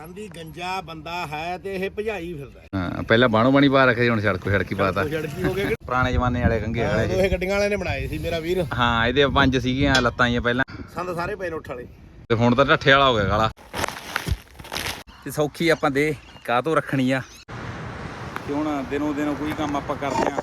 ਗਾਂਧੀ ਗੰਜਾ ਬੰਦਾ ਹੈ ਤੇ ਇਹ ਭਜਾਈ ਫਿਰਦਾ ਹੈ। ਪਹਿਲਾਂ ਬਾਣੋ ਬਾਣੀ ਪਾ ਰੱਖੇ ਹੁਣ ਸੜਕੋ ਸੜਕੀ ਪਾਤਾ ਛੜਕੀ ਹੋ ਗਏ ਪੁਰਾਣੇ ਜ਼ਮਾਨੇ ਵਾਲੇ ਕੰਗੇ ਵਾਲੇ ਇਹ ਗੱਡੀਆਂ ਵਾਲਿਆਂ ਨੇ ਬਣਾਏ ਸੀ ਮੇਰਾ ਵੀਰ। ਹਾਂ ਇਹਦੇ ਪੰਜ ਸੀਗੀਆਂ ਲੱਤਾਂ ਹੀ ਪਹਿਲਾਂ। ਸੰਦ ਸਾਰੇ ਪਏ ਨੇ ਉੱਠ ਵਾਲੇ। ਤੇ ਹੁਣ ਤਾਂ ਢੱਠੇ ਵਾਲਾ ਹੋ ਗਿਆ ਕਾਲਾ ਤੇ ਸੌਖੀ ਆਪਾਂ ਦੇ ਕਾਹ ਤੋਂ ਰੱਖਣੀ ਆ? ਤੇ ਹੁਣ ਦਿਨੋਂ ਦਿਨੋਂ ਕੋਈ ਕੰਮ ਆਪਾਂ ਕਰਦੇ ਆ।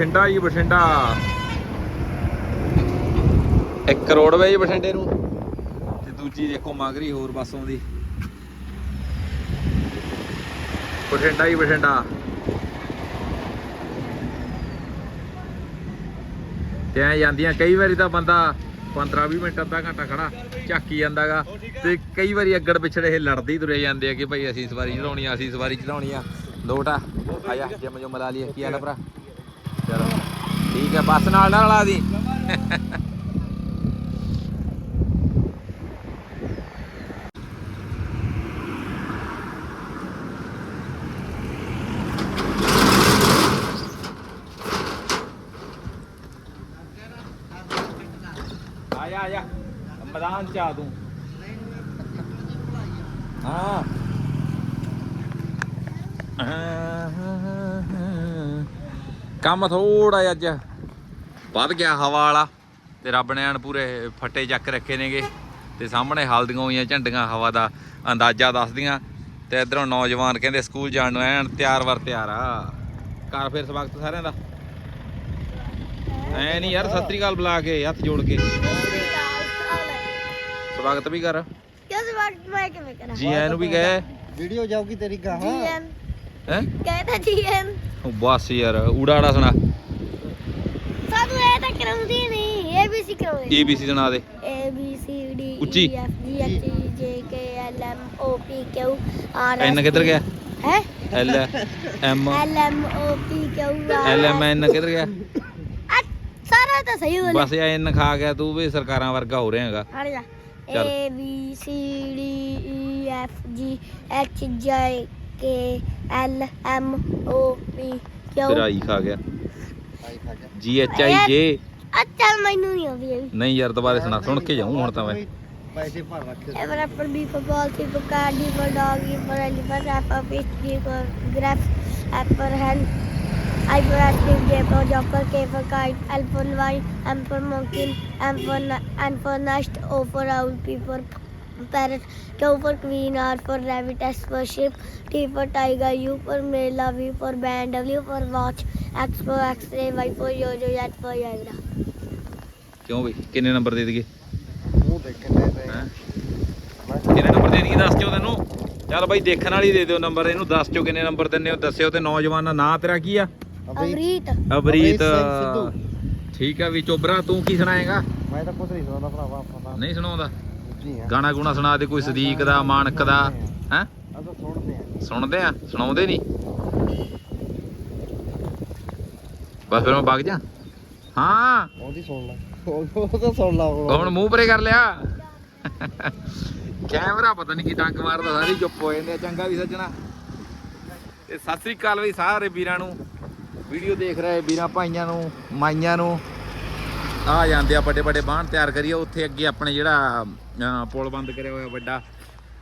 ਬਠਿੰਡਾ ਜੀ ਬਠਿੰਡਾ। 1 ਕਰੋੜ ਵੇ ਜੀ ਬਠਿੰਡੇ ਨੂੰ। ਤੇ ਦੂਜੀ ਦੇਖੋ ਮਗਰੀ ਹੋਰ ਬੱਸ ਆਉਂਦੀ। ਬਠਿੰਡਾ ਹੀ ਬਠਿੰਡਾ। ਤੇ ਐਂ ਜਾਂਦੀਆਂ ਕਈ ਵਾਰੀ ਤਾਂ ਬੰਦਾ 15 20 ਮਿੰਟ ਅੱਧਾ ਘੰਟਾ ਖੜਾ ਝਾਕੀ ਜਾਂਦਾਗਾ। ਤੇ ਕਈ ਵਾਰੀ ਅੱਗੜ ਪਿਛੜੇ ਇਹ ਲੜਦੇ ਹੀ ਤੁਰੇ ਜਾਂਦੇ ਆ ਕਿ ਭਾਈ ਅਸੀਂ ਸਵਾਰੀ ਚੜਾਉਣੀ ਆ ਅਸੀਂ ਸਵਾਰੀ ਚੜਾਉਣੀ ਆ ਲੋਟਾ ਆ ਜਾ ਜਿਮ ਜੋ ਮਲਾ ਲਈ ਕੀ ਹਾਲ ਆ ਭਰਾ? ਠੀਕ ਹੈ, ਬੱਸ ਨਾਲ ਨਾਲ ਲਾ ਦੀ। ਆ ਜਾ ਆ ਜਾ। ਮੈਦਾਨ ਚ ਆ ਤੂੰ ਹਾਂ ਕੰਮ ਥੋੜਾ ਜਿਹਾ ਅੱਜ ਵੱਧ ਗਿਆ ਹਵਾ ਵਾਲਾ ਤੇ ਰੱਬ ਨੇ ਐਨ ਪੂਰੇ ਫੱਟੇ ਚੱਕ ਰੱਖੇ ਨੇਗੇ ਤੇ ਸਾਹਮਣੇ ਹਲਦੀਆਂ ਹੋਈਆਂ ਝੰਡੀਆਂ ਹਵਾ ਦਾ ਅੰਦਾਜ਼ਾ ਦੱਸਦੀਆਂ ਤੇ ਇਧਰੋਂ ਨੌਜਵਾਨ ਕਹਿੰਦੇ ਸਕੂਲ ਜਾਣ ਨੂੰ ਐਨ ਤਿਆਰ ਵਰ ਤਿਆਰ ਆ। ਘਰ ਫਿਰ ਸਵਾਗਤ ਸਾਰਿਆਂ ਦਾ। ਐ ਨਹੀਂ ਯਾਰ ਸਤਿ ਸ੍ਰੀ ਅਕਾਲ ਬੁਲਾ ਕੇ ਹੱਥ ਜੋੜ ਕੇ। ਸਵਾਗਤ ਵੀ ਕਰ। ਕਿਸ ਵਕਤ ਮੈਂ ਕਿਵੇਂ ਕਰਾਂ? ਜੀ ਐ ਨੂੰ ਵੀ ਕਹੇ। ਵੀਡੀਓ ਜਾਊਗੀ ਤੇਰੀ ਗਾਹਾਂ। ਹੈ? ਕਹਿੰਦਾ ਜੀਐਨ ਬਸ ਯਾਰ ਊੜਾ ਆੜਾ ਸੁਣਾ। ਸਾਨੂੰ ਇਹ ਤਾਂ ਕਰਾਉਂਦੀ ਨਹੀਂ ਏਬੀਸੀ ਕਰਾਉਂਦੇ। ਏਬੀਸੀ ਸੁਣਾ ਦੇ। ਏ ਬੀ ਸੀ ਡੀ ਉੱਚੀ। E F G H I J K L M O P Q R N ਕਿੱਧਰ ਗਿਆ? ਹੈ? L M L M O P Q R L M N ਕਿੱਧਰ ਗਿਆ? ਸਾਰਾ ਤਾਂ ਸਹੀ ਬੋਲਿਆ। ਬਸ ਐਨ ਖਾ ਗਿਆ ਤੂੰ ਵੀ ਸਰਕਾਰਾਂ ਵਰਗਾ ਹੋ ਰਿਹਾ ਹੈਗਾ। ਹਟ ਜਾ। ਚੱਲ। A B C D E F G H J K L M O P ਕਿਊ ਤੇਰਾ ਹੀ ਖਾ ਗਿਆ ਜੀ ਐਚ ਆਈ ਜੇ ਅੱਛਾ ਮੈਨੂੰ ਨਹੀਂ ਆਉਂਦੀ ਇਹ ਵੀ ਨਹੀਂ ਯਾਰ ਦੁਬਾਰੇ ਸੁਣਾ ਸੁਣ ਕੇ ਜਾਊਂ ਹੁਣ ਤਾਂ ਮੈਂ ਪੈਸੇ ਭਰ ਰੱਖੇ Ever after B for ball, C for car, D for dog, E for elephant, F for fish, G for grapes, F for hen, I for active, J for joker, K for kite, L for wine, M for monkey, M for n- N for nest, O parrot, Q for queen, R for rabbit, S for sheep, T for tiger, U for umbrella, V for band, W for watch, X for X-ray, Y for yo-yo, Z for Viagra. ਕਿਉਂ ਬਈ? ਕਿੰਨੇ number ਦੇ ਦਈਏ? ਮੂੰਹ ਦੇਖਣ ਦੇ ਹੈਂ? ਕਿੰਨੇ ਨੰਬਰ ਦੇ ਦਈਏ? ਦੱਸ ਦਿਓ ਤੈਨੂੰ। ਚੱਲ ਬਾਈ ਦੇਖਣ ਵਾਲੀ ਦੇ ਦਿਓ ਨੰਬਰ ਇਹਨੂੰ ਦੱਸ ਦਿਓ ਕਿੰਨੇ ਨੰਬਰ ਦਿੰਨੇ ਹੋ ਦੱਸਿਓ ਤੇ ਨੌਜਵਾਨ ਦਾ ਨਾਂ ਤੇਰਾ ਕੀ ਆ? ਅਵਰੀਤ ਅਬਰੀਤ ਸਿੰਘ ਸਿੱਧੂ। ਠੀਕ ਆ ਵੀ ਚੋਬਰਾ ਤੂੰ ਕੀ ਸੁਣਾਏਗਾ? ਮੈਂ ਤਾਂ ਕੁਝ ਨਹੀਂ ਸੁਣਦਾ ਭਰਾਵਾ ਪਤਾ ਨਹੀਂ ਸੁਣਾਉਂਦਾ? ਜੀ ਗਾਣਾ ਗੁਣਾ ਸੁਣਾ ਦੇ ਕੋਈ ਸਦੀਕ ਦਾ ਮਾਨਕ ਦਾ ਹੈ? ਸੁਣਦੇ ਆ। ਸੁਣਦੇ ਆ ਸੁਣਾਉਂਦੇ ਨਹੀਂ? ਬਸ ਫਿਰ ਮੈਂ ਵਗ ਜਾ। ਹਾਂ। ਉਹਦੀ ਸੁਣ ਲੈ। ਉਹ ਤਾਂ ਸੁਣ ਲਾ ਹੁਣ। ਮੂੰਹ ਪਰੇ ਕਰ ਲਿਆ। ਕੈਮਰਾ ਪਤਾ ਨਹੀਂ ਕੀ ਡੰਕ ਮਾਰਦਾ ਸਾਰੀ ਚੁੱਪ ਹੋ ਜਾਂਦੇ ਆ ਚੰਗਾ ਵੀ ਸੱਜਣਾ। ਤੇ ਸਤਿ ਸ੍ਰੀ ਅਕਾਲ ਵੀ ਸਾਰੇ ਵੀਰਾਂ ਨੂੰ। ਵੀਡੀਓ ਦੇਖ ਰਹੇ ਵੀਰਾਂ ਭਾਈਆਂ ਨੂੰ ਮਾਈਆਂ ਨੂੰ। ਆ ਜਾਂਦੇ ਆ ਵੱਡੇ ਵੱਡੇ ਬਾਹਣ ਤਿਆਰ ਕਰੀਏ। ਉੱਥੇ ਅੱਗੇ ਆਪਣੇ ਜਿਹੜਾ ਪੁਲ ਬੰਦ ਕਰਿਆ ਹੋਇਆ ਵੱਡਾ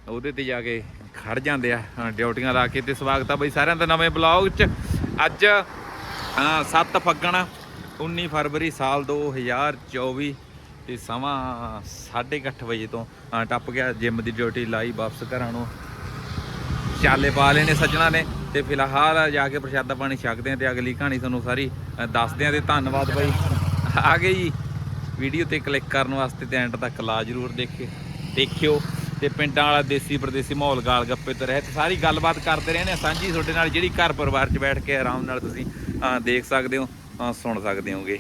ਉਹਦੇ ਤੇ ਜਾ ਕੇ ਖੜ ਜਾਂਦੇ ਆ ਡਿਊਟੀਆਂ ਲਾ ਕੇ। ਤੇ ਸਵਾਗਤ ਆ ਬਈ ਸਾਰਿਆਂ ਦਾ ਨਵੇਂ ਬਲੌਗ 'ਚ। ਅੱਜ ਅਹ, 7 ਫੱਗਣ 19 ਫਰਵਰੀ ਸਾਲ 2024 ਤੇ ਸਮਾਂ 8:30 ਵਜੇ ਤੋਂ ਟੱਪ ਗਿਆ। ਜਿਮ ਦੀ ਡਿਊਟੀ ਲਾਈ ਵਾਪਸ ਘਰਾਂ ਨੂੰ। ਚਾਲੇ ਪਾ ਲਏ ਨੇ ਸੱਜਣਾ ਨੇ ਤੇ ਫਿਲਹਾਲ ਜਾ ਕੇ ਪ੍ਰਸ਼ਾਦਾ ਪਾਣੀ ਛਕਦੇ ਆ ਤੇ ਅਗਲੀ ਕਹਾਣੀ ਤੁਹਾਨੂੰ ਸਾਰੀ ਦੱਸਦੇ ਆ ਤੇ ਧੰਨਵਾਦ ਬਾਈ। ਆ ਗਏ ਜੀ। ਵੀਡੀਓ ਤੇ ਕਲਿੱਕ ਕਰਨ ਵਾਸਤੇ ਤੇ ਐਂਡ ਤੱਕ ਲਾ ਜਰੂਰ ਦੇਖੇ, ਦੇਖਿਓ। ਤੇ ਪਿੰਡਾਂ ਵਾਲਾ ਦੇਸੀ ਪਰਦੇਸੀ ਮਾਹੌਲ ਗਾਲ ਗੱਪੇ ਤੇ ਰਹਿ। ਸਾਰੀ ਗੱਲਬਾਤ ਕਰਦੇ ਰਹਿੰਦੇ ਨੇ। ਸਾਂਝੀ ਤੁਹਾਡੇ ਨਾਲ ਜਿਹੜੀ ਘਰ ਪਰਿਵਾਰ 'ਚ ਬੈਠ ਕੇ ਆਰਾਮ ਨਾਲ ਤੁਸੀਂ ਦੇਖ ਸਕਦੇ ਹੋ ਸੁਣ ਸਕਦੇ ਹੋਗੇ।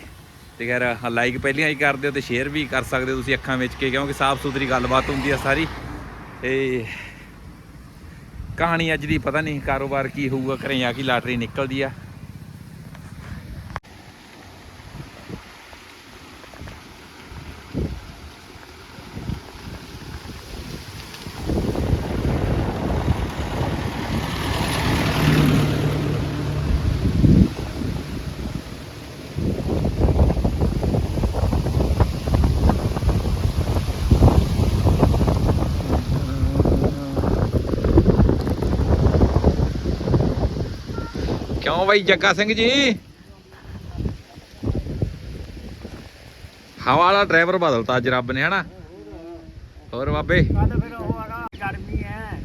ਤੇ ਖੈਰ ਲਾਈਕ ਪਹਿਲਾਂ ਹੀ ਕਰ ਦਿਓ ਤੇ ਸ਼ੇਅਰ ਵੀ ਕਰ ਸਕਦੇ ਹੋ ਤੁਸੀਂ ਅੱਖਾਂ ਵਿੱਚ ਕੇ, ਕਿਉਂਕਿ ਸਾਫ਼ ਸੁਥਰੀ ਗੱਲਬਾਤ ਹੁੰਦੀ ਆ ਸਾਰੀ। ਇਹ ਕਹਾਣੀ ਅੱਜ ਦੀ ਪਤਾ ਨਹੀਂ ਕਾਰੋਬਾਰ ਕੀ ਹੋਊਗਾ, ਘਰੇ ਆ ਕੀ ਲਾਟਰੀ ਨਿਕਲਦੀ ਆ। ਕਿਉਂ ਬਾਈ ਜੱਗਾ ਸਿੰਘ ਜੀ। ਹਵਾ ਵਾਲਾ ਡਰਾਈਵਰ ਬਦਲਤਾ ਅੱਜ ਰੱਬ ਨੇ ਹਨਾ? ਹੋਰ ਬਾਬੇ? ਕੱਲ ਫਿਰ ਉਹ ਆਗਾ ਗਰਮੀ ਹੈ।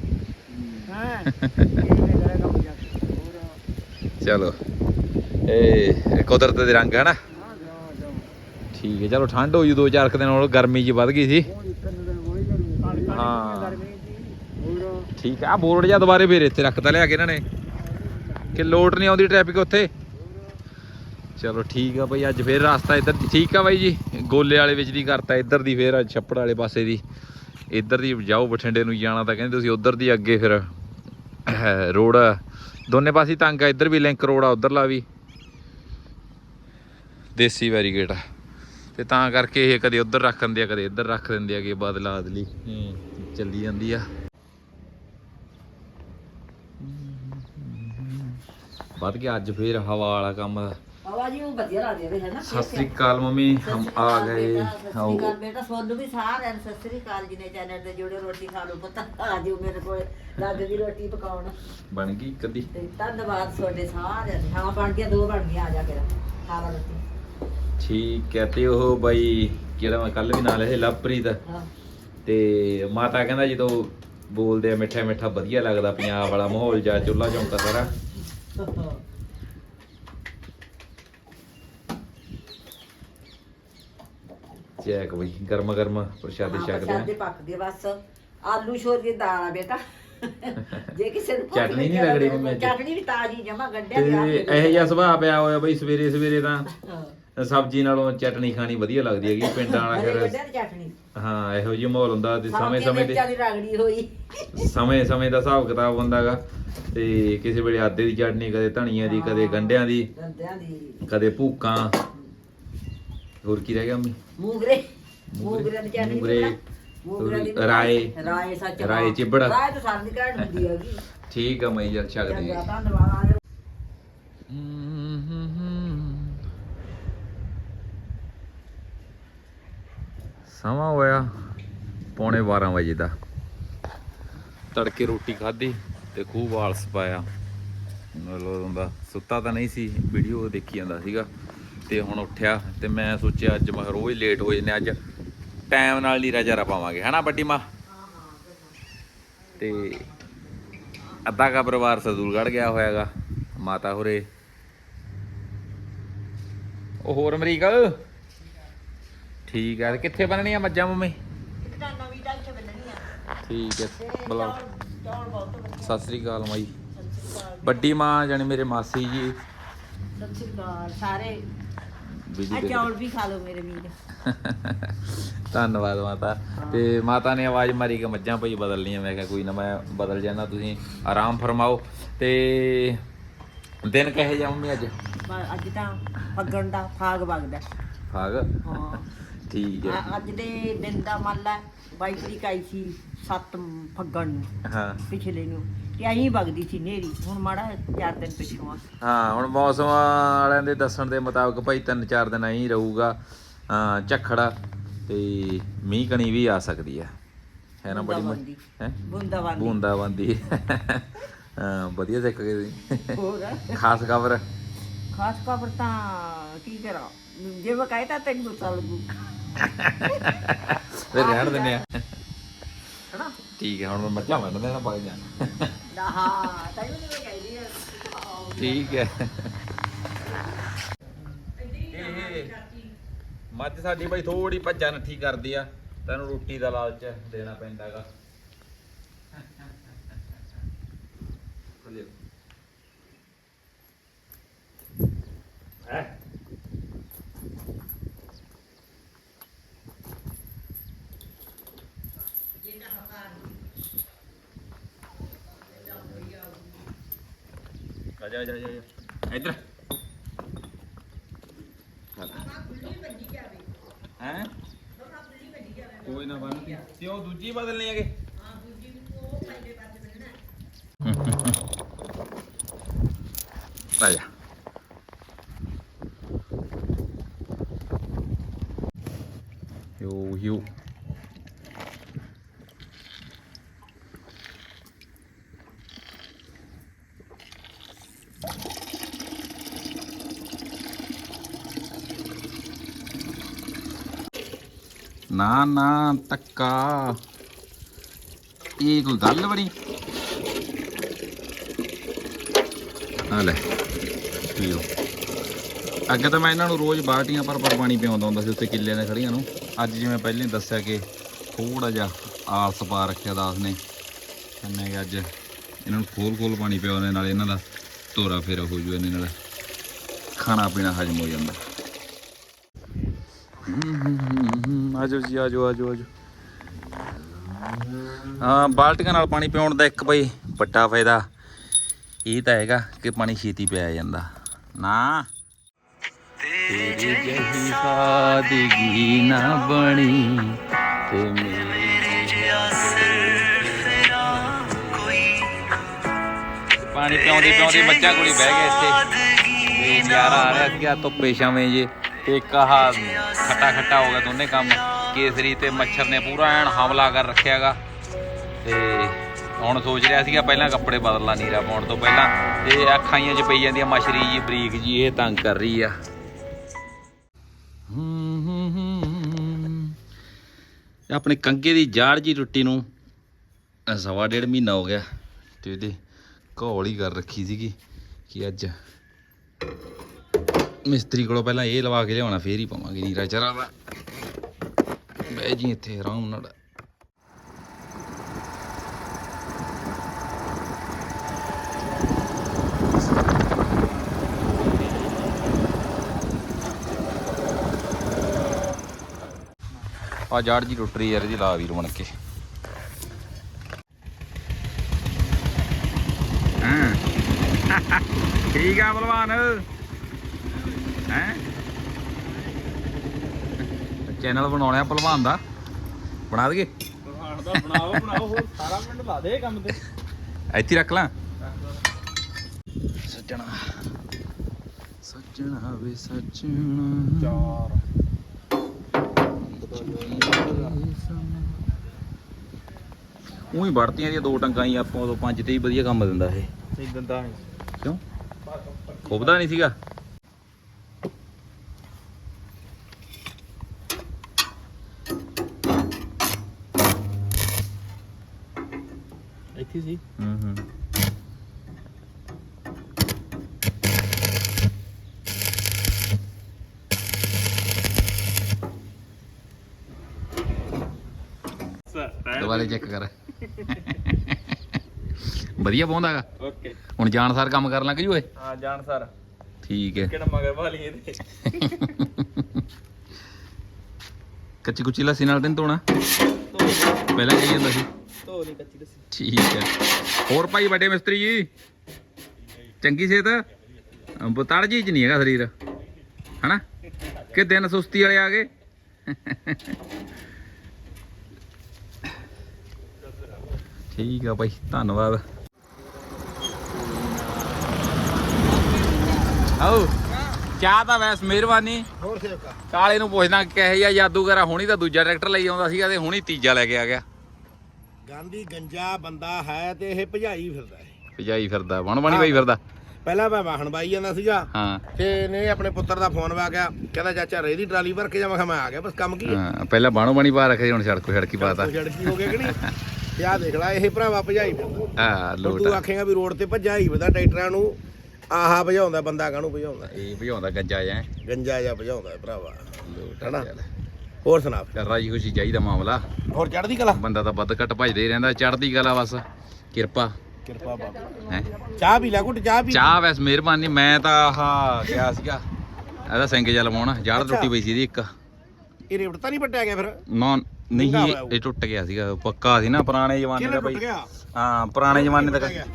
ਚਲੋ। ਇਹ ਕੁਦਰਤ ਦੇ ਰੰਗ ਹੈ ਨਾ ਠੀਕ ਹੈ ਚਲੋ ਠੰਡ ਹੋ ਜੂ ਦੋ ਚਾਰ ਦਿਨ ਨਾਲ ਗਰਮੀ ਜੀ ਵੱਧ ਗਈ ਸੀ। ਹਾਂ। ਠੀਕ ਆ ਬੋਰਡ ਜਾਂ ਦੁਬਾਰੇ ਫੇਰ ਇੱਥੇ ਰੱਖਤਾ ਲਿਆ ਕੇ ਇਹਨਾਂ ਨੇ। ਕਿ ਲੋਡ ਨਹੀਂ ਆਉਂਦੀ ਟ੍ਰੈਫਿਕ ਉੱਥੇ। ਚਲੋ ਠੀਕ ਆ ਬਈ, ਅੱਜ ਫੇਰ ਰਸਤਾ ਇੱਧਰ ਦੀ ਠੀਕ ਆ ਬਾਈ ਜੀ। ਗੋਲੇ ਵਾਲੇ ਵਿੱਚ ਦੀ ਕਰਤਾ, ਇੱਧਰ ਦੀ ਫੇਰ ਅੱਜ ਛੱਪੜ ਵਾਲੇ ਪਾਸੇ ਦੀ। ਇੱਧਰ ਦੀ ਜਾਓ ਬਠਿੰਡੇ ਨੂੰ ਜਾਣਾ ਤਾਂ ਕਹਿੰਦੇ ਤੁਸੀਂ ਉੱਧਰ ਦੀ ਅੱਗੇ ਫਿਰ। ਰੋਡ, ਦੋਨੇ ਪਾਸੇ ਤੰਗ ਆ, ਇੱਧਰ ਵੀ ਲਿੰਕ ਰੋਡ ਆ, ਉੱਧਰਲਾ ਵੀ। ਦੇਸੀ ਵੈਰੀਗੇਟ ਆ। ਤੇ ਤਾਂ ਕਰਕੇ ਇਹ ਕਦੇ ਉੱਧਰ ਰੱਖ ਦਿੰਦੇ ਆ, ਕਦੇ ਇੱਧਰ ਰੱਖ ਦਿੰਦੇ ਆ ਕਿ ਬਦਲਾ ਅਦਲੀ ਚੱਲੀ ਜਾਂਦੀ ਆ। ਵੱਧ ਗਿਆ ਅੱਜ ਫੇਰ ਹਵਾ ਵਾਲਾ ਕੰਮ। ਹਵਾ ਜੀ ਉਹ ਵਧੀਆ ਲੱਗਦੀ ਹੈ ਹੈ ਨਾ ਸਤਿ ਸ੍ਰੀ ਅਕਾਲ ਮੰਮੀ ਹਮ ਆ ਗਏ। ਅਕਾਲ ਬੇਟਾ ਸੋਨੂੰ ਵੀ ਸਾਰਿਆਂ ਨੂੰ ਸਤਿ ਸ੍ਰੀ ਅਕਾਲ ਜਿਹਨੇ ਚੈਨਲ ਤੇ ਜੁੜੇ ਰੋਟੀ ਖਾ ਲਓ ਪਤਾ। ਆ ਜਿਓ ਮੇਰੇ ਕੋਲ ਲੱਗ ਗਈ ਰੋਟੀ ਪਕਾਉਣ। ਬਣ ਗਈ ਕਦੀ ਤੇ ਧੰਨਵਾਦ ਤੁਹਾਡੇ ਸਾਰਿਆਂ ਦੇ। ਹਾਂ ਬਣ ਗਿਆ ਦੋ ਬਣ ਗਈਆਂ ਆ ਜਾ ਕੇ ਖਾ ਲਾ ਰੋਟੀ। ਠੀਕ ਹੈ ਤੇ ਉਹ ਬਾਈ ਜਿਹੜਾ ਮੈਂ ਕੱਲ ਵੀ ਨਾਲ ਇਹ ਲਵਪ੍ਰੀਤ। ਤੇ ਮਾਤਾ ਕਹਿੰਦਾ ਜਦੋਂ ਬੋਲਦੇ ਆ ਮਿੱਠਾ ਮਿੱਠਾ ਵਧੀਆ ਲੱਗਦਾ ਪੰਜਾਬ ਵਾਲਾ ਮਾਹੌਲ ਜਾਂ ਚੁੱਲਾ ਚੌਂਕਾ ਸਾਰਾ। ਚੈਕ ਬਈ ਗਰਮ ਗਰਮ ਪ੍ਰਸ਼ਾਦੇ ਛਕਦੇ ਪ੍ਰਸ਼ਾਦੇ ਆ ਪੱਕਦੇ ਬਸ। ਆਲੂ ਛੋਰ ਦੀ ਦਾਲ ਆ ਬੇਟਾ। ਜੇ ਕਿਸੇ ਨੂੰ ਭੁੱਖ ਚਟਨੀ ਨੀ ਲੱਗੇ ਰਗੜੀ ਤਾਂ ਮੰਮੀ ਅੱਜ? ਚਟਨੀ ਵੀ ਤਾਜ਼ੀ ਜਮਾ ਤੇ ਗੰਢਿਆਂ ਦੀ ਆ ਕੇ ਇਹ ਜਿਹਾ ਸੁਭਾਅ ਪਿਆ ਹੋਇਆ ਬਈ ਸਵੇਰੇ ਸਵੇਰੇ ਤਾਂ। ਹਾਂ। ਸਬਜ਼ੀ ਨਾਲੋਂ ਚਟਨੀ ਖਾਣੀ ਵਧੀਆ ਲੱਗਦੀ ਹੈਗੀ ਪਿੰਡਾਂ ਵਾਲਾ ਫਿਰ ਦੀ ਹਾਂ ਇਹੋ ਜਿਹੀ ਮਾਹੌਲ ਹੁੰਦਾ ਤੇ ਸਮੇਂ ਸਮੇਂ ਤੇ ਦੀ ਰਗੜੀ ਹੋਈ। ਸਮੇਂ ਸਮੇਂ ਦਾ ਹਿਸਾਬ ਕਿਤਾਬ ਹੁੰਦਾਗਾ ਤੇ ਕਿਸੇ ਵੇਲੇ ਆਦੇ ਦੀ ਚਟਨੀ ਕਦੇ ਧਨੀਆ ਦੀ ਕਦੇ ਗੰਢਿਆਂ ਦੀ ਗੰਢਿਆਂ ਦੀ। ਕਦੇ ਭੂਕਾਂ। ਹੋਰ ਕੀ ਰਹਿ ਗਿਆ ਮੰਮੀ? ਮੂੰਗਰੇ। ਮੂੰਗਰੇ। ਦੀ ਚਟਨੀ ਮੂੰਗਰੇ, ਰਾਏ, ਰਾਏ ਸੱਚ ਰਾਏ ਹਾਂ। ਚਿੱਬੜ। ਰਾਏ ਤਾਂ ਸਾਡੀ ਘਰ ਹੁੰਦੀ ਹੈਗੀ। ਠੀਕ ਆ ਮੈਂ ਯਾਰ ਛਕਦੇ ਧੰਨਵਾਦ। ਜਾਓ। ਸਮਾਂ ਹੋਇਆ ਪੌਣੇ 12 ਵਜੇ ਦਾ। ਤੜਕੇ ਰੋਟੀ ਖਾਧੀ ਤੇ ਖੂਬ ਆਲਸ ਪਾਇਆ ਮਤਲਬ ਹੁੰਦਾ ਸੁੱਤਾ ਤਾਂ ਨਹੀਂ ਸੀ ਵੀਡੀਓ ਦੇਖੀ ਜਾਂਦਾ ਸੀਗਾ। ਤੇ ਹੁਣ ਉੱਠਿਆ ਤੇ ਮੈਂ ਸੋਚਿਆ ਅੱਜ ਮੈਂ ਰੋਜ਼ ਲੇਟ ਹੋ ਜਾਂਦੇ ਅੱਜ ਟਾਈਮ ਨਾਲ ਨਹੀਂ ਰਜਾ ਪਾਵਾਂਗੇ ਹਨਾ ਵੱਡੀ ਮਾਂ? ਤੇ ਅੱਧਾ ਕਾ ਪਰਿਵਾਰ ਸਦੂਲਗੜ ਗਿਆ ਹੋਇਆਗਾ, ਮਾਤਾ ਹੋਰੇ। ਉਹ ਹੋਰ ਅਮਰੀਕਾ? ਠੀਕ ਆ ਤੇ ਕਿੱਥੇ ਬੰਨਣੀਆਂ ਮੱਝਾਂ ਮੰਮੀ? ਠੀਕ ਹੈ ਬੁਲਾਓ। ਸਤਿ ਸ੍ਰੀ ਅਕਾਲ ਮਾਈ। ਵੱਡੀ ਮਾਂ ਜਾਨੀ ਮੇਰੇ ਮਾਸੀ ਜੀ। ਸਤਿ ਸ਼੍ਰੀ ਅਕਾਲ ਸਾਰੇ। ਆ ਚੌਲ ਵੀ ਖਾ ਲਓ ਮੇਰੇ ਵੀਰ। ਧੰਨਵਾਦ ਮਾਤਾ। ਤੇ ਮਾਤਾ ਨੇ ਆਵਾਜ਼ ਮਾਰੀ ਕਿ ਮੱਝਾਂ ਭਈ ਬਦਲਣੀਆਂ। ਮੈਂ ਕਿਹਾ ਕੋਈ ਨਾ ਮੈਂ ਬਦਲ ਜਾਣਾ ਤੁਸੀਂ ਆਰਾਮ ਫਰਮਾਓ। ਤੇ ਦਿਨ ਕਹੇ ਜਾ ਮੰਮੀ ਅੱਜ? ਬ- ਅੱਜ ਤਾਂ ਫੱਗਣ ਦਾ ਫਾਗ ਵਗਦਾ। ਫਾਗ? ਹਾਂ। ਠੀਕ ਹੈ। ਆ- ਅੱਜ ਦੇ ਦਿਨ ਦਾ ਮੰਨ ਲੈ 22 ਤਰੀਕ ਆਈ ਸੀ 7 ਫੱਗਣ ਨੂੰ ਹਾਂ। ਪਿਛਲੇ ਨੂੰ ਤੇ ਐਂ ਵਗਦੀ ਸੀ ਨੇਰੀ ਹੁਣ ਮਾੜਾ ਚਾਰ ਦਿਨ ਪਿਛੋਂ ਆ। ਹਾਂ ਹੁਣ ਮੌਸਮ ਵਾਲਿਆਂ ਦੇ ਦੱਸਣ ਦੇ ਮੁਤਾਬਕ ਭਾਈ ਤਿੰਨ ਚਾਰ ਦਿਨ ਐਂ ਹੀ ਰਹੂਗਾ ਹਾਂ ਝੱਖੜਾ ਤੇ ਮੀਂਹ ਕਣੀ ਵੀ ਆ ਸਕਦੀ ਹੈ। ਹੈ ਨਾ ਬੜੀ ਬੂੰਦਾਬਾਂਦੀ। ਹੈ? ਬੂੰਦਾਬਾਂਦੀ। ਹਾਂ ਵਧੀਆ ਸਿੱਖ ਗਏ ਤੁਸੀਂ। ਹੋਰ? ਖਾਸ ਖਬਰ? ਖਾਸ ਖਬਰ ਤਾਂ ਕੀ ਕਰਾਂ ਜੇ ਮੈਂ ਕਹਿਤਾ ਤੈਨੂੰ ਗੁੱਸਾ ਲੱਗੂ। ਫਿਰ ਰਹਿਣ ਦਿੰਦੇ ਆ। ਹਨਾ? ਠੀਕ ਹੈ ਹੁਣ ਮੈਂ ਮੱਝਾਂ ਬੰਨ ਦੇਣਾ ਪਾ ਜਾ ਨਾ ਹਾਂ ਤੈਨੂੰ ਨਹੀਂ ਕਹਿੰਦੀ ਆ ਠੀਕ ਹੈ। ਇਹ ਮੱਝ ਸਾਡੀ ਬਈ ਥੋੜੀ ਭੱਜਾ ਨੱਠੀ ਕਰਦੀ ਆ ਤੈਨੂੰ ਰੋਟੀ ਦਾ ਲਾਲਚ ਦੇਣਾ ਪੈਂਦਾਗਾ ਹੈ ਆ ਜਾ ਜਾ ਜਾ ਇੱਧਰ। ਹੈ? ਕੋਈ ਨਾ ਬੰਨ ਤੇ ਉਹ ਦੂਜੀ ਬਦਲਣੀ ਹੈਗੇ। ਆ ਜਾ। ਯੋ ਯੋ। ਨਾ ਨਾ ਤੱਕਾ ਇਹ ਕੋਈ ਗੱਲ ਬਣੀ ਆ ਲੈ, ਪੀਓ। ਅੱਗੇ ਤਾਂ ਮੈਂ ਇਹਨਾਂ ਨੂੰ ਰੋਜ਼ ਬਾਲਟੀਆਂ ਪਰ ਪਰ ਪਾਣੀ ਪਿਆਉਂਦਾ ਹੁੰਦਾ ਸੀ ਉੱਤੇ ਕਿੱਲੇ ਨੇ ਖੜੀਆਂ ਨੂੰ। ਅੱਜ ਜਿਵੇਂ ਪਹਿਲਾਂ ਹੀ ਦੱਸਿਆ ਕਿ ਥੋੜਾ ਜਿਹਾ ਆਲਸ ਪਾ ਰੱਖਿਆ ਦਾਸ ਨੇ। ਤੇ ਮੈਂ ਕਿਹਾ ਅੱਜ ਇਹਨਾਂ ਨੂੰ ਖੋਲ ਖੋਲ ਪਾਣੀ ਪਿਆਉਂਦੇ, ਨਾਲ ਇਹਨਾਂ ਦਾ ਧੋਰਾ ਫੇਰਾ ਹੋ ਜੂ, ਇਹਨੇ ਨਾਲ ਖਾਣਾ ਪੀਣਾ ਹਜਮ ਹੋ ਜਾਂਦਾ। ਆਜੋ ਜੀ ਆਜੋ ਆਜੋ ਆਜੋ। ਹਾਂ ਬਾਲਟੀਆਂ ਨਾਲ ਪਾਣੀ ਪਿਆਉਣ ਦਾ ਇੱਕ ਬਈ ਵੱਡਾ ਫਾਇਦਾ ਇਹ ਤਾਂ ਹੈਗਾ ਕਿ ਪਾਣੀ ਛੇਤੀ ਪਿਆ ਜਾਂਦਾ। ਨਾ। ਤੇਰੀ ਜਹੀ ਸਾਦਗੀ ਨਾ ਬਣੀ ਤੇ ਮੇਰੇ ਜਿਹਾ ਪਾਣੀ ਪਿਆਉਂਦੀ ਪਿਆਉਂਦੀ ਮੱਝਾਂ ਕੋਲ ਹੀ ਬਹਿ ਗਏ ਇੱਥੇ। ਤੇ ਨਜ਼ਾਰਾ ਆ ਰਿਹਾ ਸੀਗਾ ਧੁੱਪੇ ਛਾਵੇਂ ਜੇ। ਤੇ ਇੱਕ ਆਹ ਖੱਟਾ ਖੱਟਾ ਹੋ ਗਿਆ ਦੋਨੇ ਕੰਮ। ਕੇਸਰੀ ਤੇ ਮੱਛਰ ਨੇ ਪੂਰਾ ਐਨ ਹਮਲਾ ਕਰ ਰੱਖਿਆਗਾ ਤੇ ਹੁਣ ਸੋਚ ਰਿਹਾ ਸੀਗਾ ਪਹਿਲਾਂ ਕੱਪੜੇ ਬਦਲਣਾ ਨੀਰਾ ਪਾਉਣ ਤੋਂ ਪਹਿਲਾਂ। ਤੇ ਅੱਖਾਂ 'ਚ ਪਈ ਜਾਂਦੀ ਆ ਮਛਰੀ ਜੀ, ਬਰੀਕ ਜੀ, ਇਹ ਤੰਗ ਕਰ ਰਹੀ ਆ। ਇਹ ਆਪਣੇ ਕੰਗੇ ਦੀ ਜਾੜ ਜੀ ਟੁੱਟੀ ਨੂੰ ਸਵਾ ਡੇਢ ਮਹੀਨਾ ਹੋ ਗਿਆ। ਤੇ ਇਹਦੇ ਘੋਲ ਹੀ ਕਰ ਰੱਖੀ ਸੀਗੀ ਕਿ ਅੱਜ ਮਿਸਤਰੀ ਕੋਲੋਂ ਪਹਿਲਾਂ ਇਹ ਲਵਾ ਕੇ ਲਿਆਉਣਾ, ਫੇਰ ਹੀ ਪਾਵਾਂਗੇ ਨੀਰਾ ਚਰਾ ਦਾ। ਬਹਿ ਜੀ ਇੱਥੇ, ਆਰਾਮ ਨਾਲ। ਆ ਜਾੜ ਜੀ ਟੁੱਟ ਰਹੀ ਯਾਰ, ਇਹਦੀ ਲਾ ਵੀਰ ਬਣ ਕੇ। ਠੀਕ ਆ ਬਲਵਾਨ। ਹੈ? ਚੈਨਲ ਬਣਾਉਣਾ ਆ ਭਲਵਾਨ ਦਾ। ਬਣਾ ਦਈਏ? ਪਹਾੜ ਦਾ ਬਣਾਓ ਬਣਾਓ ਹੋਰ ਸਾਰਾ ਮਿੰਟ ਲਾ ਦੇ ਕੰਮ ਤੇ। ਇੱਥੇ ਰੱਖ ਲਾਂ। ਸੱਜਣਾ। ਸੱਜਣਾ ਵੇ ਸੱਜਣਾ। ਚਾਰ। ਉਹੀ ਵੜਤੀਆਂ ਦੀਆਂ ਦੋ ਟੰਗਾਂ ਹੀ ਆਪਾਂ ਉਦੋਂ ਪੰਜ ਤੇ ਹੀ ਵਧੀਆ ਕੰਮ ਦਿੰਦਾ ਇਹ। ਨਹੀਂ। ਦੰਦਾ ਕਿਉਂ? ਖੁੱਬਦਾ ਨਹੀਂ ਸੀਗਾ ਇੱਥੇ ਸੀ। ਹੂੰ ਹੂੰ। ਦੁਬਾਰੇ ਚੈੱਕ ਕਰ। ਵਧੀਆ ਪਾਉਂਦਾਗਾ ਓਕੇ ਹੁਣ ਜਾਣਸਾਰ ਕੰਮ ਕਰਨ ਲੱਗ ਜੂ ਏ ਹਾਂ ਜਾਣ ਸਰ। ਠੀਕ ਹੈ। ਕਿਹੜਾ ਮਗਰ ਵਾਲੀ ਇਹਦੇ? ਕੱਚੀ ਕੁੱਚੀ ਲੱਸੀ ਨਾਲ ਤੈਨੂੰ ਧੋਣਾ? ਪਹਿਲਾਂ ਕਹੀ ਜਾਂਦਾ ਸੀ। ਧੋ ਨਹੀਂ ਕੱਚੀ ਦੱਸੀ। ਠੀਕ ਹੈ। ਹੋਰ ਭਾਈ ਵੱਡੇ ਮਿਸਤਰੀ ਜੀ? ਚੰਗੀ ਸਿਹਤ? ਬਤੜ ਜੀ ਚ ਨਹੀਂ ਹੈਗਾ ਸਰੀਰ। ਹਨਾ? ਕਿ ਦਿਨ ਸੁਸਤੀ ਵਾਲੇ ਆ ਗਏ? ਠੀਕ ਆ ਭਾਈ ਧੰਨਵਾਦ। ਆਓ ਚਾਹ ਤਾਂ ਵੈਸ ਮਿਹਰਬਾਨੀ। ਹੋਰ ਸੇਵਕਾ ਕਾਲੇ ਨੂੰ ਪੁੱਛਦਾ ਕਿਹੋ ਜਿਹਾ ਜਾਦੂਗਰ ਹੁਣੀ ਤਾਂ ਦੂਜਾ ਟਰੈਕਟਰ ਲਈ ਆਉਂਦਾ ਸੀਗਾ ਤੇ ਹੁਣੀ ਤੀਜਾ ਲੈ ਕੇ ਆ ਗਿਆ। ਗਾਂਧੀ ਗੰਜਾ ਬੰਦਾ ਹੈ ਤੇ ਇਹ ਭਜਾਈ ਫਿਰਦਾ ਹੈ ਭਜਾਈ ਫਿਰਦਾ ਬਣ ਬਣੀ ਬਾਈ ਫਿਰਦਾ। ਪਹਿਲਾਂ ਮੈਂ ਵਾਹਣ ਬਾਈ ਜਾਂਦਾ ਸੀਗਾ। ਹਾਂ। ਤੇ ਨੇ ਆਪਣੇ ਪੁੱਤਰ ਦਾ ਫੋਨ ਵਾ ਗਿਆ। ਕਹਿੰਦਾ ਚਾਚਾ ਰੇਦੀ ਟਰਾਲੀ ਭਰ ਕੇ ਜਾ। ਮੈਂ ਕਿਹਾ ਮੈਂ ਆ ਗਿਆ ਬਸ ਕੰਮ ਕੀ ਹੈ ਹਾਂ ਪਹਿਲਾਂ ਬਾਣੋ ਬਣੀ ਪਾ ਰੱਖੇ ਹੁਣ ਸੜਕੋ ਸੜਕੀ ਪਾਤਾ। ਜੜਕੀ ਹੋ ਗਿਆ ਕਿ ਨਹੀਂ? ਤੇ ਆ ਦੇਖ ਲੈ ਇਹ ਭਰਾਵਾ ਭਜਾਈ ਫਿਰਦਾ। ਹੁਣ ਲੋਟ ਤੂੰ ਆਖੇਗਾ ਵੀ ਰੋਡ ਤੇ ਭਜਾਈ ਫਿਰਦਾ ਟਰੈਕਟਰਾਂ ਨੂੰ। ਆਹਾ ਭਜਾਉਂਦਾ ਬੰਦਾ ਕਾਹਨੂੰ ਭਜਾਉਂਦਾ? ਇਹ ਭਜਾਉਂਦਾ ਗੱਜਾ ਜਾਂ ਗੰਜਾ ਜਾਂ ਭਜਾਉਂਦਾ ਹੈ ਭਰਾਵਾ। ਲੋਟ ਹਨਾ? ਹੋਰ ਸੁਣਾ ਚੱਲ ਰਾਜੀ ਖੁਸ਼ੀ ਚਾਹੀਦਾ ਮਾਮਲਾ। ਹੋਰ ਚੜਦੀ ਕਲਾ? ਬੰਦਾ ਤਾਂ ਵੱਧ ਘੱਟ ਭਜਦਾ ਹੀ ਰਹਿੰਦਾ ਚੜਦੀ ਗੱਲ ਆ ਬਸ। ਕਿਰਪਾ। ਕਿਰਪਾ ਬਾਬਾ। ਹੈ? ਚਾਹ ਪੀ ਲੈ ਘੁੱਟ ਚਾਹ ਪੀ ਚਾਹ ਵੈਸ ਮਿਹਰਬਾਨੀ ਮੈਂ ਤਾਂ ਆਹ ਗਿਆ ਸੀਗਾ ਇਹਦਾ ਸਿੰਗ ਜਲ ਲਵਾਉਣਾ ਜਾੜ ਟੁੱਟੀ ਪਈ ਸੀ ਇਹਦੀ ਇੱਕ। ਇਹ ਰੇਵਟ ਤਾਂ ਨਹੀਂ ਪੱਟਿਆ ਗਿਆ ਫਿਰ? ਨਾ ਨਹੀਂ। ਇਹ ਟੁੱਟ ਗਿਆ ਸੀਗਾ ਪੱਕਾ ਸੀ ਨਾ ਪੁਰਾਣੇ ਜ਼ਮਾਨੇ ਦਾ ਟੁੱਟ ਗਿਆ? ਹਾਂ ਪੁਰਾਣੇ ਜ਼ਮਾਨੇ ਦਾ ਟੁੱਟ ਗਿਆ?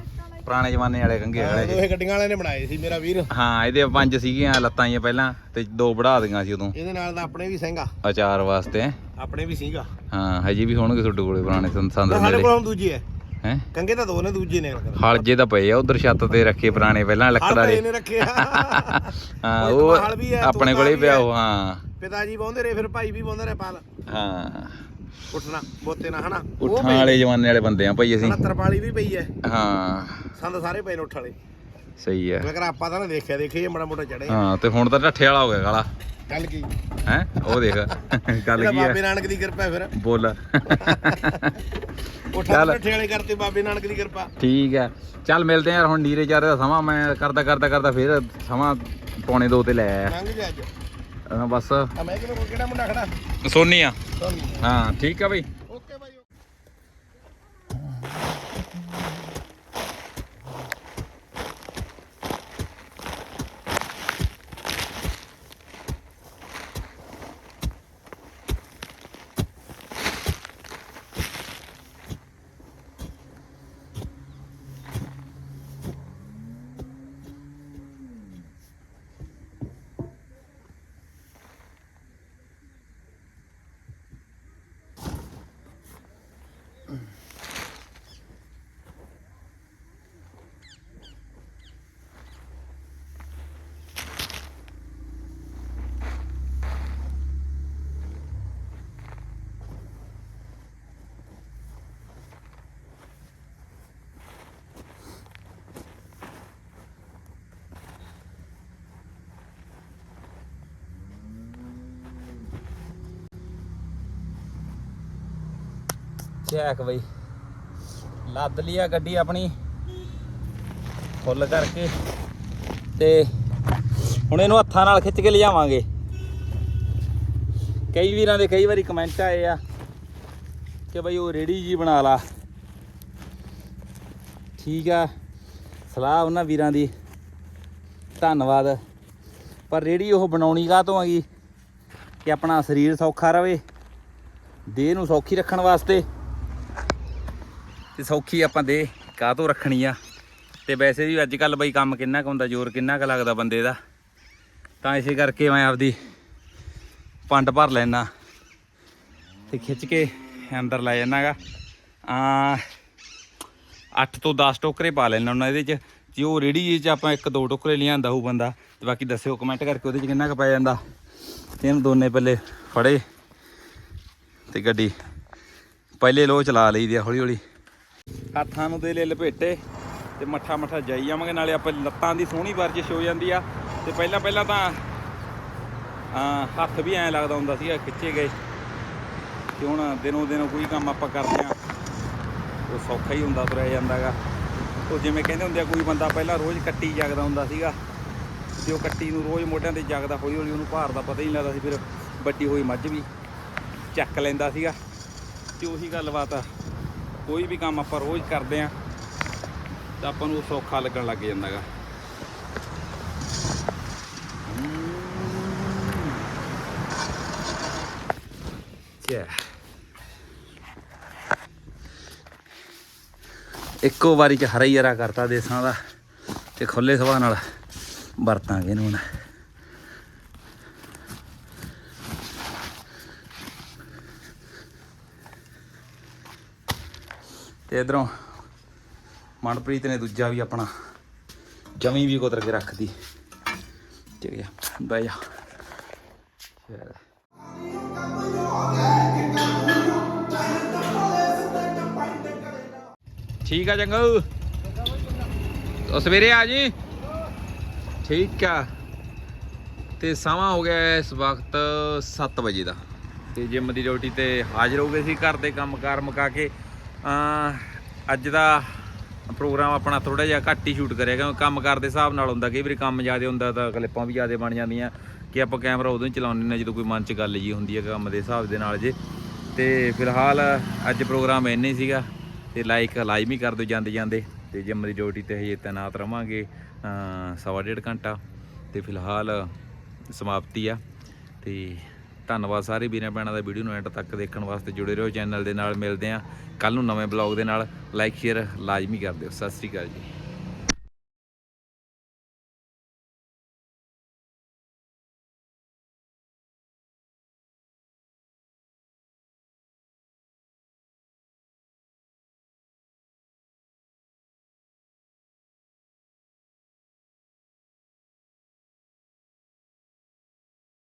ਪੁਰਾਣੇ ਜ਼ਮਾਨੇ ਵਾਲੇ ਕੰਗੇ ਹਾਂ, ਵਾਲੇ ਦੋਹੇ ਗੱਡੀਆਂ ਵਾਲੇ ਨੇ ਬਣਾਏ ਸੀ ਮੇਰਾ ਵੀਰ। ਹਾਂ ਇਹਦੇ ਪੰਜ ਸੀਗੀਆਂ ਲੱਤਾਂ ਹੀ ਪਹਿਲਾਂ ਤੇ ਦੋ ਵੜਾ ਦੀਆਂ ਸੀ ਉਦੋਂ। ਇਹਦੇ ਨਾਲ ਤਾਂ ਆਪਣੇ ਵੀ ਸਿੰਘਾ ਅਚਾਰ ਵਾਸਤੇ ਆਪਣੇ ਵੀ ਸੀਗਾ। ਹਾਂ ਹਜੇ ਵੀ ਹੋਣਗੇ ਤੁਹਾਡੇ ਕੋਲੇ ਪੁਰਾਣੇ ਸੰਦ ਸੰਦ ਸਾਡੇ ਕੋਲ ਦੂਜੀ ਹੈ ਹੈ? ਕੰਗੇ ਤਾਂ ਦੋ ਨੇ ਦੂਜੀ ਨੇ। ਹਲ ਜੇ ਤਾਂ ਪਏ ਆ ਉਧਰ ਛੱਤ ਤੇ ਰੱਖੇ ਪੁਰਾਣੇ ਪਹਿਲਾਂ ਲੱਕੜ ਨੇ ਰੱਖਿਆ ਹਾਂ ਉਹ ਆਪਣੇ ਕੋਲੇ ਪਿਆ ਹੈ। ਉਹ ਹਾਂ। ਪਿਤਾ ਜੀ ਬਾਉਂਦੇ ਰਹੇ ਫਿਰ ਭਾਈ ਵੀ ਬਾਉਂਦਾ ਰਿਹਾ ਪਾਲ। ਹਾਂ। ਉੱਠਣਾ ਬੋਤੇ ਨਾ ਹਨਾ? ਉਹ ਉੱਠਾਂ। ਵਾਲੇ ਜ਼ਮਾਨੇ ਵਾਲੇ ਬੰਦੇ ਆ ਭਾਈ ਅਸੀਂ। 69 ਵਾਲੀ ਵੀ ਪਈ ਹੈ। ਹਾਂ। ਸੰਦ ਸਾਰੇ ਪਏ ਨੇ ਉੱਠ ਵਾਲੇ। ਸਹੀ ਹੈ ਮਗਰ ਆਪਾਂ ਤਾਂ ਨਾ ਦੇਖਿਆ ਦੇਖੇ ਮੜਾ ਮੋਟਾ ਚੜੇ ਹਾਂ ਤੇ ਹੁਣ ਤਾਂ ਢੱਠੇ ਵਾਲਾ ਹੋ ਗਿਆ ਕਾਲਾ। ਗੱਲ ਕੀ? ਹੈ? ਉਹ ਦੇਖ ਗੱਲ ਕੀ ਬਾਬੇ ਹੈ ਨਾਨਕ ਦੀ ਕਿਰਪਾ ਫਿਰ। ਬੋਲ। ਉੱਠਾ ਚੱਲ। ਠੇਲੇ ਵਾਲੇ ਕਰਤੇ ਬਾਬੇ ਨਾਨਕ ਦੀ ਕਿਰਪਾ। ਠੀਕ ਹੈ ਚੱਲ ਮਿਲਦੇ ਆ ਯਾਰ ਹੁਣ ਨੀਰੇ ਚਾਰੇ ਦਾ ਸਮਾਂ। ਮੈਂ ਕਰਦਾ ਕਰਦਾ ਕਰਦਾ ਫਿਰ ਸਮਾਂ ਪੌਣੇ ਦੋ ਤੇ ਲੈ ਆਇਆ। ਲੰਘ ਅੱਜ। ਬਸ। ਕਿਹੜਾ ਮੁੰਡਾ ਖੜਾ? ਸੋਨੀ ਆ ਹਾਂ ਠੀਕ ਆ ਬਾਈ। ਚੈੱਕ ਬਈ। ਲੱਦ ਲਈ ਆ ਗੱਡੀ ਆਪਣੀ। ਫੁੱਲ ਕਰਕੇ। ਤੇ ਹੁਣ ਇਹਨੂੰ ਹੱਥਾਂ ਨਾਲ ਖਿੱਚ ਕੇ ਲਿਜਾਵਾਂਗੇ ਕਈ ਵੀਰਾਂ ਦੇ ਕਈ ਵਾਰੀ ਕਮੈਂਟ ਆਏ ਆ ਕਿ ਬਈ ਉਹ ਰੇੜੀ ਜੀ ਬਣਾ ਲਾ। ਠੀਕ ਆ। ਸਲਾਹ ਉਹਨਾਂ ਵੀਰਾਂ ਦੀ। ਧੰਨਵਾਦ। ਪਰ ਰੇੜੀ ਉਹ ਬਣਾਉਣੀ ਕਾਹ ਤੋਂ ਹੈਗੀ ਕਿ ਆਪਣਾ ਸਰੀਰ ਸੌਖਾ ਰਵੇ। ਦੇਹ ਨੂੰ ਸੌਖੀ ਰੱਖਣ ਵਾਸਤੇ। ਤੇ ਸੌਖੀ ਆਪਾਂ ਦੇ ਕਾਹ ਤੋਂ ਰੱਖਣੀ ਆ। ਤੇ ਵੈਸੇ ਵੀ ਅੱਜ ਕੱਲ ਬਈ ਕੰਮ ਕਿੰਨਾ ਕੁ ਹੁੰਦਾ, ਜ਼ੋਰ ਕਿੰਨਾ ਕੁ ਲੱਗਦਾ ਬੰਦੇ ਦਾ। ਤਾਂ ਇਸੇ ਕਰਕੇ ਮੈਂ ਆਪਦੀ ਪੰਡ ਭਰ ਲੈਣਾ ਤੇ ਖਿੱਚ ਕੇ ਅੰਦਰ ਲੈ ਜਾਣਾਗਾ ਆ 8 ਤੋਂ 10 ਟੋਕਰੇ ਪਾ ਲੈਣਾ ਉਹਨਾਂ ਇਹਦੇ ਚ। ਜੇ ਉਹ ਰੇੜੀ ਚ ਆਪਾਂ ਇੱਕ ਦੋ ਟੋਕਰੇ ਲਿਆਂਦਾ ਹੋਊ ਬੰਦਾ, ਤੇ ਬਾਕੀ ਦੱਸਿਓ ਕਮੈਂਟ ਕਰਕੇ ਉਹਦੇ ਚ ਕਿੰਨਾ ਕੁ ਪੈ ਜਾਂਦਾ। ਤੇ ਇਹਨੂੰ ਦੋਨੇ ਪੱਲੇ ਫੜੇ। ਤੇ ਗੱਡੀ ਪਹਿਲੇ ਲੋ ਚਲਾ ਲਈਦੀ ਆ ਹੌਲੀ ਹੌਲੀ ਹੱਥਾਂ ਨੂੰ ਦੇ ਲੈ ਲਪੇਟੇ ਤੇ ਮੱਠਾ ਮੱਠਾ ਜਾਈ ਜਾਵਾਂਗੇ, ਨਾਲੇ ਆਪਾਂ ਲੱਤਾਂ ਦੀ ਸੋਹਣੀ ਵਰਜਿਸ਼ ਹੋ ਜਾਂਦੀ ਆ। ਤੇ ਪਹਿਲਾਂ ਪਹਿਲਾਂ ਤਾਂ ਹੱਥ ਵੀ ਐਂ ਲੱਗਦਾ ਹੁੰਦਾ ਸੀਗਾ, ਖਿੱਚੇ ਗਏ। ਤੇ ਹੁਣ ਦਿਨੋਂ ਦਿਨ ਕੋਈ ਕੰਮ ਆਪਾਂ ਕਰਦੇ ਆ। ਉਹ ਸੌਖਾ ਹੀ ਹੁੰਦਾ ਤੁਰਿਆ ਜਾਂਦਾਗਾ। ਉਹ ਜਿਵੇਂ ਕਹਿੰਦੇ ਹੁੰਦੇ ਆ, ਕੋਈ ਬੰਦਾ ਪਹਿਲਾਂ ਰੋਜ਼ ਕੱਟੀ ਜਗਦਾ ਹੁੰਦਾ ਸੀਗਾ। ਤੇ ਉਹ ਕੱਟੀ ਨੂੰ ਰੋਜ਼ ਮੋਢਿਆਂ ਤੇ ਜਗਦਾ ਹੌਲੀ ਹੌਲੀ ਉਹਨੂੰ ਭਾਰ ਦਾ ਪਤਾ ਹੀ ਨਹੀਂ ਲੱਗਦਾ ਸੀ, ਫਿਰ ਵੱਡੀ ਹੋਈ ਮੱਝ ਵੀ ਚੱਕ ਲੈਂਦਾ ਸੀਗਾ। ਤੇ ਉਹੀ ਗੱਲਬਾਤ ਆ। ਕੋਈ ਵੀ ਕੰਮ ਆਪਾਂ ਰੋਜ਼ ਕਰਦੇ ਆ, ਤਾਂ ਆਪਾਂ ਨੂੰ ਸੌਖਾ ਲੱਗਣ ਲੱਗ ਜਾਂਦਾਗਾ। ਯਾ। ਇੱਕੋ ਵਾਰੀ ਚ ਹਰਾ ਹੀ ਹਰਾ ਕਰਤਾ ਦੇਸਾਂ ਦਾ, ਤੇ ਖੁੱਲੇ ਸੁਭਾਅ ਨਾਲ ਵਰਤਾਂਗੇ ਇਹਨੂੰ ਹੁਣ। ਤੇ ਇਧਰੋਂ ਮਨਪ੍ਰੀਤ ਨੇ ਦੂਜਾ ਵੀ ਆਪਣਾ ਜਮੀ ਵੀ ਕੁਤਰ ਕੇ ਰੱਖਦੀ ਠੀਕ ਹੈ ਬਹਿ ਜਾ। ਚੱਲ। ਠੀਕ ਆ ਚੰਗਾ? ਉਹ ਸਵੇਰੇ ਆ ਜੀ? ਠੀਕ ਆ। ਤੇ ਸਮਾਂ ਹੋ ਗਿਆ ਇਸ ਵਕਤ 7 ਵਜੇ ਦਾ। ਤੇ ਜਿਮ ਦੀ ਡਿਊਟੀ ਤੇ ਹਾਜ਼ਰ ਹੋ ਗਏ ਸੀ ਘਰ ਦੇ ਕੰਮ ਕਾਰ ਮੁਕਾ ਕੇ। ਅੱਜ ਦਾ ਪ੍ਰੋਗਰਾਮ ਆਪਣਾ ਥੋੜਾ ਜਿਹਾ ਘੱਟ ਹੀ ਸ਼ੂਟ ਕਰਿਆ ਕਿਉਂਕਿ ਕੰਮ ਕਾਰ ਦੇ ਹਿਸਾਬ ਨਾਲ ਹੁੰਦਾ, ਕਈ ਵਾਰੀ ਕੰਮ ਜ਼ਿਆਦਾ ਹੁੰਦਾ ਤਾਂ ਕਲਿੱਪਾਂ ਵੀ ਜ਼ਿਆਦਾ ਬਣ ਜਾਂਦੀਆਂ ਕਿ ਆਪਾਂ ਕੈਮਰਾ ਉਦੋਂ ਹੀ ਚਲਾਉਂਦੇ ਨੇ ਜਦੋਂ ਕੋਈ ਮਨ 'ਚ ਗੱਲ ਜੀ ਹੁੰਦੀ ਹੈ ਕੰਮ ਦੇ ਹਿਸਾਬ ਦੇ ਨਾਲ ਜੇ। ਤੇ ਫਿਲਹਾਲ ਅੱਜ ਪ੍ਰੋਗਰਾਮ ਇੰਨੇ ਹੀ ਸੀਗਾ ਤੇ ਲਾਈਕ ਲਾਜ਼ਮੀ ਕਰ ਦਿਓ ਜਾਂਦੇ ਜਾਂਦੇ ਤੇ ਜਿਮ ਦੀ ਡਿਊਟੀ ਤੇ ਹਜੇ ਤੈਨਾਤ ਰਵਾਂਗੇ ਸਵਾ ਡੇਢ ਘੰਟਾ ਤੇ ਫਿਲਹਾਲ ਸਮਾਪਤੀ ਆ ਤੇ ਧੰਨਵਾਦ ਸਾਰੇ ਵੀਰਾਂ ਭੈਣਾਂ ਦਾ ਵੀਡੀਓ ਨੂੰ ਐਂਡ ਤੱਕ ਦੇਖਣ ਵਾਸਤੇ ਜੁੜੇ ਰਹੋ ਚੈਨਲ ਦੇ ਨਾਲ, ਮਿਲਦੇ ਆ ਕੱਲ ਨੂੰ ਨਵੇਂ ਬਲੌਗ ਦੇ ਨਾਲ। ਲਾਈਕ ਸ਼ੇਅਰ ਲਾਜ਼ਮੀ ਕਰ ਦਿਓ। ਸਤਿ ਸ੍ਰੀ ਅਕਾਲ ਜੀ।